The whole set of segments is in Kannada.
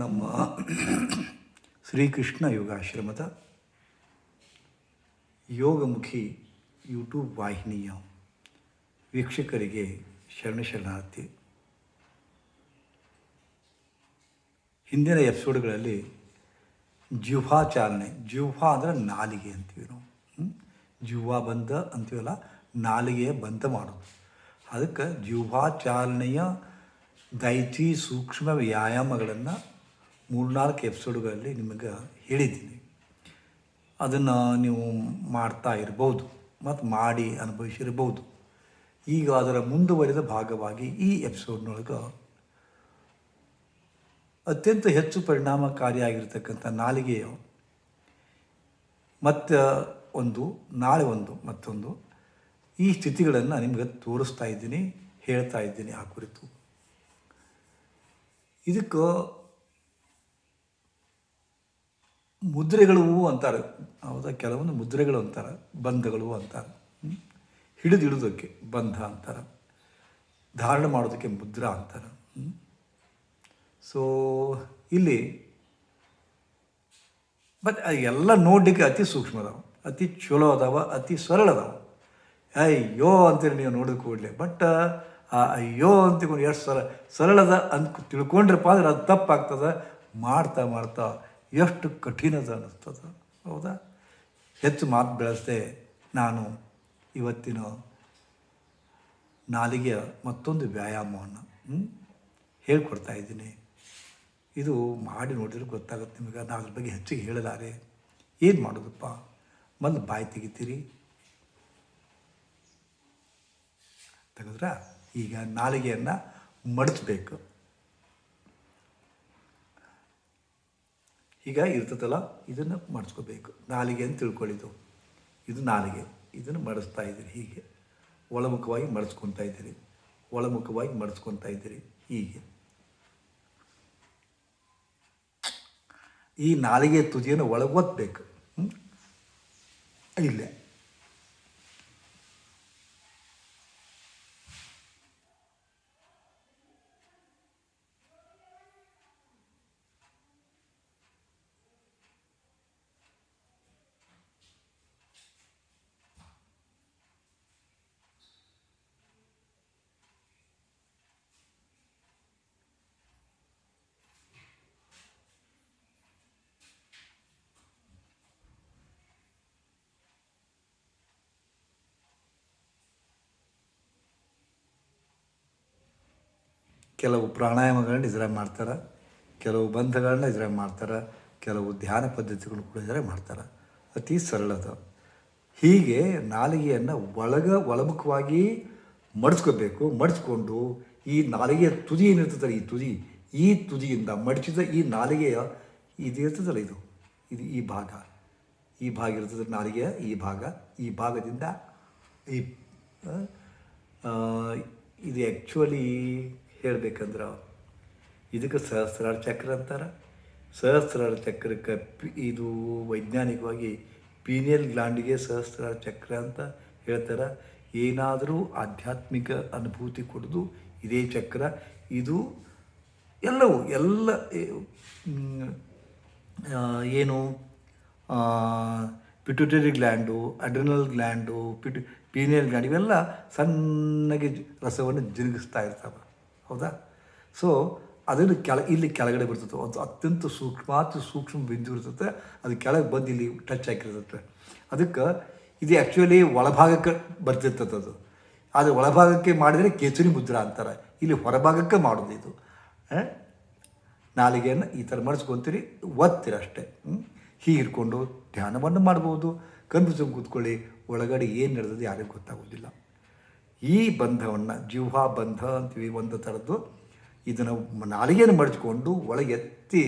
ನಮ್ಮ ಶ್ರೀಕೃಷ್ಣ ಯೋಗಾಶ್ರಮದ ಯೋಗಮುಖಿ ಯೂಟ್ಯೂಬ್ ವಾಹಿನಿಯ ವೀಕ್ಷಕರಿಗೆ ಶರಣ ಶರಣಾರ್ಥಿ. ಹಿಂದಿನ ಎಪಿಸೋಡ್ಗಳಲ್ಲಿ ಜಿಹ್ವಾ ಚಾಲನೆ ಜಿಹ್ವಾ ಅಂದರೆ ನಾಲಿಗೆ ಅಂತೀವಿ ನಾವು? ಜಿಹ್ವಾ ಬಂಧ ಅಂತೀವಲ್ಲ ನಾಲಿಗೆಯ ಬಂಧ ಮಾಡೋದು. ಅದಕ್ಕೆ ಜಿಹ್ವಾ ಚಾಲನೆಯ ದೈತಿ ಸೂಕ್ಷ್ಮ ವ್ಯಾಯಾಮಗಳನ್ನು ಮೂರ್ನಾಲ್ಕು ಎಪಿಸೋಡ್ಗಳಲ್ಲಿ ನಿಮಗೆ ಹೇಳಿದ್ದೀನಿ. ಅದನ್ನು ನೀವು ಮಾಡ್ತಾ ಇರ್ಬೋದು, ಮತ್ತು ಮಾಡಿ ಅನುಭವಿಸಿರ್ಬೋದು. ಈಗ ಅದರ ಮುಂದುವರಿದ ಭಾಗವಾಗಿ ಈ ಎಪಿಸೋಡ್ನೊಳಗೆ ಅತ್ಯಂತ ಹೆಚ್ಚು ಪರಿಣಾಮಕಾರಿಯಾಗಿರ್ತಕ್ಕಂಥ ನಾಲಿಗೆಯ ಮತ್ತು ಒಂದು, ನಾಳೆ ಒಂದು, ಮತ್ತೊಂದು ಈ ಸ್ಥಿತಿಗಳನ್ನು ನಿಮಗೆ ತೋರಿಸ್ತಾ ಇದ್ದೀನಿ, ಹೇಳ್ತಾ ಇದ್ದೀನಿ ಆ ಕುರಿತು. ಇದಕ್ಕೆ ಮುದ್ರೆಗಳು ಅಂತಾರೆ. ಹೌದಾ? ಕೆಲವೊಂದು ಮುದ್ರೆಗಳು ಅಂತಾರೆ. ಬಂಧಗಳು ಅಂತಾರೆ? ಹಿಡಿದು ಹಿಡಿದೋಕ್ಕೆ ಬಂಧ ಅಂತಾರೆ. ಧಾರಣೆ ಮಾಡೋದಕ್ಕೆ ಮುದ್ರ ಅಂತಾರೆ? ಸೊ ಇಲ್ಲಿ ಬಟ್ ಎಲ್ಲ ನೋಡಲಿಕ್ಕೆ ಅತಿ ಸೂಕ್ಷ್ಮ ಅದಾವ ಅತಿ ಚಲೋ ಅದಾವ ಅತಿ ಸರಳ ಅದಾವ ಅಯ್ಯೋ ಅಂತೀರಿ ನೀವು ನೋಡೋದು ಕೂಡಲೇ. ಬಟ್ ಆ, ಅಯ್ಯೋ ಅಂತ ಎಷ್ಟು ಸರ, ಸರಳದ ಅಂತ ತಿಳ್ಕೊಂಡ್ರಪ್ಪ ಅಂದ್ರೆ ಅದು ತಪ್ಪಾಗ್ತದೆ. ಮಾಡ್ತಾ ಮಾಡ್ತಾ. ಎಷ್ಟು ಕಠಿಣದ ಅನ್ನಿಸ್ತದೆ ಹೌದಾ? ಹೆಚ್ಚು ಮಾತು ಬೆಳೆಸದೆ ನಾನು ಇವತ್ತಿನ ನಾಲಿಗೆಯ ಮತ್ತೊಂದು ವ್ಯಾಯಾಮವನ್ನು ಹೇಳ್ಕೊಡ್ತಾ ಇದ್ದೀನಿ. ಇದು ಮಾಡಿ ನೋಡಿದ್ರೆ ಗೊತ್ತಾಗುತ್ತೆ ನಿಮಗೆ. ನಾನು ಅದ್ರ ಬಗ್ಗೆ ಹೆಚ್ಚಿಗೆ ಹೇಳಲಾರೆ. ಏನು ಮಾಡೋದಪ್ಪ? ಮೊದಲು ಬಾಯಿ ತೆಗಿತೀರಿ. ತೆಗೆದ್ರ? ಈಗ ನಾಲಿಗೆಯನ್ನು ಮಡಚಬೇಕು. ಈಗ ಇರ್ತದಲ್ಲ, ಇದನ್ನು ಮಡಿಸ್ಕೋಬೇಕು. ನಾಲಿಗೆ ಅಂತ ತಿಳ್ಕೊಳ್ಳಿದ್ದು ಇದು ನಾಲಿಗೆ. ಇದನ್ನು ಮಡಿಸ್ತಾ ಇದ್ದೀರಿ, ಹೀಗೆ. ಒಳಮುಖವಾಗಿ ಮಡಿಸ್ಕೊತಾ ಇದ್ದೀರಿ. ಒಳಮುಖವಾಗಿ ಮಡಿಸ್ಕೊತಾ ಇದ್ದೀರಿ, ಹೀಗೆ. ಈ ನಾಲಿಗೆ ತುದಿಯನ್ನು ಒಳಗೊತ್ತಬೇಕು ಇಲ್ಲೇ. ಕೆಲವು ಪ್ರಾಣಾಯಾಮಗಳನ್ನ ಇಸ್ರಾಯ್ ಮಾಡ್ತಾರೆ, ಕೆಲವು ಬಂಧಗಳನ್ನ ಇಸ್ರಾಯ್ ಮಾಡ್ತಾರೆ, ಕೆಲವು ಧ್ಯಾನ ಪದ್ಧತಿಗಳು ಕೂಡ ಇಸ್ರಾಯ್ ಮಾಡ್ತಾರೆ. ಅತಿ ಸರಳದ ಹೀಗೆ ನಾಲಿಗೆಯನ್ನು ಒಳಗ ಒಳಮುಖವಾಗಿ ಮಡಿಸ್ಕೋಬೇಕು ಮಡಿಸ್ಕೊಂಡು ಈ ನಾಲಿಗೆಯ ತುದಿ ಏನಿರ್ತದಲ್ಲ ಈ ತುದಿ, ಈ ತುದಿಯಿಂದ ಮಡಚಿದ ಈ ನಾಲಿಗೆಯ ಇದು ಇರ್ತದಲ್ಲ ಇದು ಇದು ಈ ಭಾಗ. ಈ ಭಾಗ ಇರ್ತದೆ ನಾಲಿಗೆಯ ಈ ಭಾಗ, ಈ ಭಾಗದಿಂದ ಈ ಇದು ಆ್ಯಕ್ಚುಲಿ ಹೇಳ್ಬೇಕಂದ್ರೆ ಇದಕ್ಕೆ ಸಹಸ್ರಾರ ಚಕ್ರ ಅಂತಾರೆ. ಸಹಸ್ರಾರ ಚಕ್ರಕ್ಕೆ ಇದು ವೈಜ್ಞಾನಿಕವಾಗಿ ಪೀನಿಯಲ್ ಗ್ಲಾಂಡಿಗೆ ಸಹಸ್ರಾರ ಚಕ್ರ ಅಂತ ಹೇಳ್ತಾರೆ. ಏನಾದರೂ ಆಧ್ಯಾತ್ಮಿಕ ಅನುಭೂತಿ ಕೊಡೋದು ಇದೇ ಚಕ್ರ. ಇದು ಎಲ್ಲವೂ, ಎಲ್ಲ ಏನು ಪಿಟ್ಯುಟರಿ ಗ್ಲ್ಯಾಂಡು ಅಡ್ರಿನಲ್ ಗ್ಲ್ಯಾಂಡು ಪಿಟು ಪೀನಿಯಲ್ ಗ್ಲ್ಯಾಂಡ್ ಇವೆಲ್ಲ ಸಣ್ಣಗೆ ರಸವನ್ನು ಜಿರುಗಿಸ್ತಾ ಇರ್ತವೆ. ಹೌದಾ? ಸೊ ಅದನ್ನು ಕೆಳ, ಇಲ್ಲಿ ಕೆಳಗಡೆ ಬರ್ತದೆ ಅದು ಅತ್ಯಂತ ಸೂಕ್ಷ್ಮಾತಿ ಸೂಕ್ಷ್ಮ ಬಿಂದು ಇರ್ತದೆ. ಅದು ಕೆಳಗೆ ಬಂದು ಇಲ್ಲಿ ಟಚ್ ಆಗಿರ್ತದೆ ಅದಕ್ಕೆ ಇದು ಆ್ಯಕ್ಚುಲಿ ಒಳಭಾಗಕ್ಕೆ ಬರ್ತಿರ್ತದೆ ಅದು. ಆದರೆ ಒಳಭಾಗಕ್ಕೆ ಮಾಡಿದರೆ ಕೇಸರಿ ಮುದ್ರಾ ಅಂತಾರೆ. ಇಲ್ಲಿ ಹೊರಭಾಗಕ್ಕೆ ಮಾಡೋದು ಇದು? ನಾಲಿಗೆಯನ್ನು ಈ ಥರ ಮಡಿಸ್ಕೊತೀರಿ, ಒತ್ತಿರ ಅಷ್ಟೇ? ಹೀಗೆ ಇಟ್ಕೊಂಡು ಧ್ಯಾನವನ್ನು ಮಾಡ್ಬೋದು. ಕಣ್ಣು ಕೂತ್ಕೊಳ್ಳಿ. ಒಳಗಡೆ ಏನು ನಡೆದಿದೆ ಯಾರಿಗೂ ಗೊತ್ತಾಗೋದಿಲ್ಲ. ಈ ಬಂಧವನ್ನು ಜಿಹ್ವಾ ಬಂಧ ಅಂತೀವಿ ಒಂದು ಥರದ್ದು ಇದನ್ನು ನಾಲಿಗೆಯನ್ನು ಮಡಚ್ಕೊಂಡು ಒಳಗೆ ಎತ್ತಿ,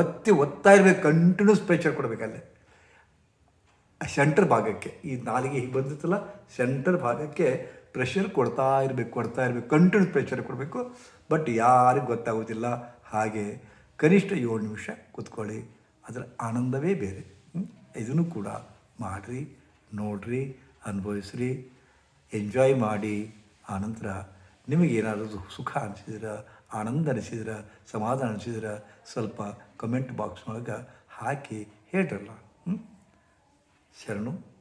ಒತ್ತಿ ಒತ್ತಾ ಇರಬೇಕು ಕಂಟಿನ್ಯೂಸ್ ಪ್ರೆಷರ್ ಕೊಡಬೇಕಲ್ಲೇ. ಸೆಂಟರ್ ಭಾಗಕ್ಕೆ, ಈ ನಾಲಿಗೆ ಹೀಗೆ ಬಂದಿತ್ತಲ್ಲ ಸೆಂಟರ್ ಭಾಗಕ್ಕೆ ಪ್ರೆಷರ್ ಕೊಡ್ತಾ ಇರಬೇಕು ಕೊಡ್ತಾ ಇರಬೇಕು ಕಂಟಿನ್ಯೂಸ್ ಪ್ರೆಷರ್ ಕೊಡಬೇಕು ಬಟ್ ಯಾರಿಗೂ ಗೊತ್ತಾಗೋದಿಲ್ಲ. ಹಾಗೆ ಕನಿಷ್ಠ ಏಳು ನಿಮಿಷ ಕೂತ್ಕೊಳ್ಳಿ, ಅದರ ಆನಂದವೇ ಬೇರೆ? ಇದನ್ನು ಕೂಡ ಮಾಡಿರಿ, ನೋಡ್ರಿ, ಅನುಭವಿಸ್ರಿ. ಎಂಜಾಯ್ ಮಾಡಿ ಆನಂತರ ನಿಮಗೇನಾದರೂ ಸುಖ ಅನಿಸಿದ್ರೆ, ಆನಂದ ಅನಿಸಿದ್ರೆ, ಸಮಾಧಾನ ಅನಿಸಿದ್ರೆ ಸ್ವಲ್ಪ ಕಮೆಂಟ್ ಬಾಕ್ಸ್ನೊಳಗೆ ಹಾಕಿ ಹೇಳ್ರಲ್ಲ. ಶರಣು.